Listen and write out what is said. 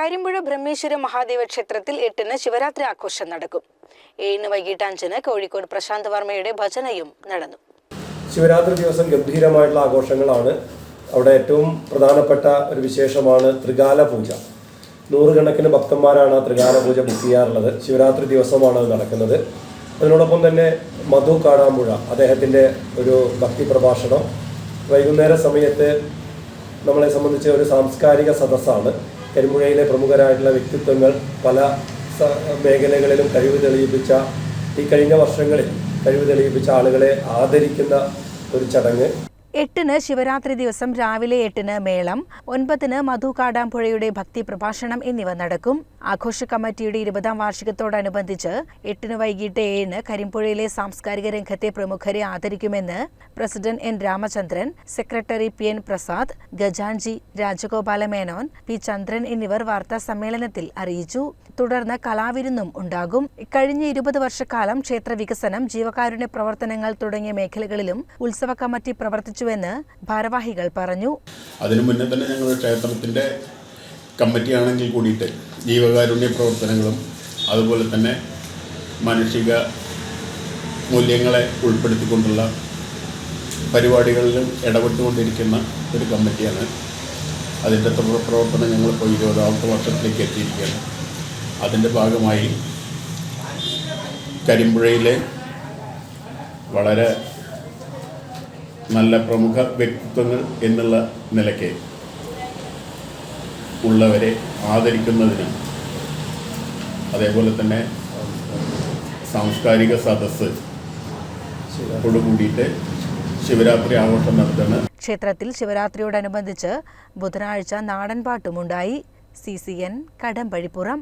കരിമ്പുഴ ബ്രഹ്മേശ്വര മഹാദേവ ക്ഷേത്രത്തിൽ എട്ടിന് ശിവരാത്രി ആഘോഷം നടക്കും. ഏഴിന് വൈകിട്ട് അഞ്ചിന് കോഴിക്കോട് പ്രശാന്ത് വർമ്മയുടെ ഭജനയും നടന്നു. ശിവരാത്രി ദിവസം ഗംഭീരമായിട്ടുള്ള ആഘോഷങ്ങളാണ്. അവിടെ ഏറ്റവും പ്രധാനപ്പെട്ട ഒരു വിശേഷമാണ് ത്രികാല പൂജ. നൂറുകണക്കിന് ഭക്തന്മാരാണ് ആ ത്രികാല പൂജ ബുക്ക് ചെയ്യാറുള്ളത്. ശിവരാത്രി ദിവസമാണ് അത് നടക്കുന്നത്. അതിനോടൊപ്പം തന്നെ മധു കാടാമ്പുഴ അദ്ദേഹത്തിന്റെ ഒരു ഭക്തി പ്രഭാഷണം. വൈകുന്നേര സമയത്ത് നമ്മളെ സംബന്ധിച്ച് ഒരു സാംസ്കാരിക സദസ്സാണ്. കരിമ്പുഴയിലെ പ്രമുഖരായിട്ടുള്ള വ്യക്തിത്വങ്ങൾ പല മേഖലകളിലും കഴിവ് തെളിയിപ്പിച്ച ഈ കഴിഞ്ഞ വർഷങ്ങളിൽ കഴിവ് തെളിയിപ്പിച്ച ആളുകളെ ആദരിക്കുന്ന ഒരു ചടങ്ങ്. എട്ടിന് ശിവരാത്രി ദിവസം രാവിലെ എട്ടിന് മേളം ഒൻപതിന് മധു കാടാമ്പുഴയുടെ ഭക്തി പ്രഭാഷണം എന്നിവ നടക്കും. ആഘോഷ കമ്മിറ്റിയുടെ ഇരുപതാം വാർഷികത്തോടനുബന്ധിച്ച് എട്ടിന് വൈകിട്ട് ഏഴിന് കരിമ്പുഴയിലെ സാംസ്കാരിക രംഗത്തെ പ്രമുഖരെ ആദരിക്കുമെന്ന് president N Ramachandran secretary P N Prasad ഗജാൻജി Rajagopala Menon P Chandran എന്നിവർ വാർത്താ സമ്മേളനത്തിൽ അറിയിച്ചു. തുടർന്ന് കലാവിരുന്നും ഉണ്ടാകും. കഴിഞ്ഞ ഇരുപത് വർഷക്കാലം ക്ഷേത്ര വികസനം ജീവകാരുണ്യ പ്രവർത്തനങ്ങൾ തുടങ്ങിയ മേഖലകളിലും ഉത്സവ കമ്മിറ്റി പ്രവർത്തിച്ചുവെന്ന് ഭാരവാഹികൾ പറഞ്ഞു. അതിനു മുന്നേ തന്നെ ഞങ്ങൾ കമ്മിറ്റി ആണെങ്കിൽ കൂടിയിട്ട് ജീവകാരുണ്യ പ്രവർത്തനങ്ങളും അതുപോലെ തന്നെ മാനുഷിക മൂല്യങ്ങളെ ഉൾപ്പെടുത്തിക്കൊണ്ടുള്ള പരിപാടികളിലും ഇടപെട്ടുകൊണ്ടിരിക്കുന്ന ഒരു കമ്മിറ്റിയാണ്. അതിന്റെ പ്രവർത്തനം ഞങ്ങളിപ്പോൾ ഇരുപതാമത്തെ വർഷത്തിലേക്ക് എത്തിയിരിക്കുകയാണ്. അതിന്റെ ഭാഗമായി കരിമ്പുഴയിലെ വളരെ നല്ല പ്രമുഖ വ്യക്തിത്വങ്ങൾ എന്നുള്ള നിലയ്ക്ക് ഉള്ളവരെ ആദരിക്കുന്നതിനും അതേപോലെ തന്നെ സാംസ്കാരിക സദസ്സ് കൂടിയിട്ട് ശിവരാത്രി ആഘോഷം നടത്തുന്ന ക്ഷേത്രത്തിൽ ശിവരാത്രിയോടനുബന്ധിച്ച് ബുധനാഴ്ച നാടൻപാട്ടുമുണ്ടായി സി സി എൻ കടമ്പഴിപ്പുറം.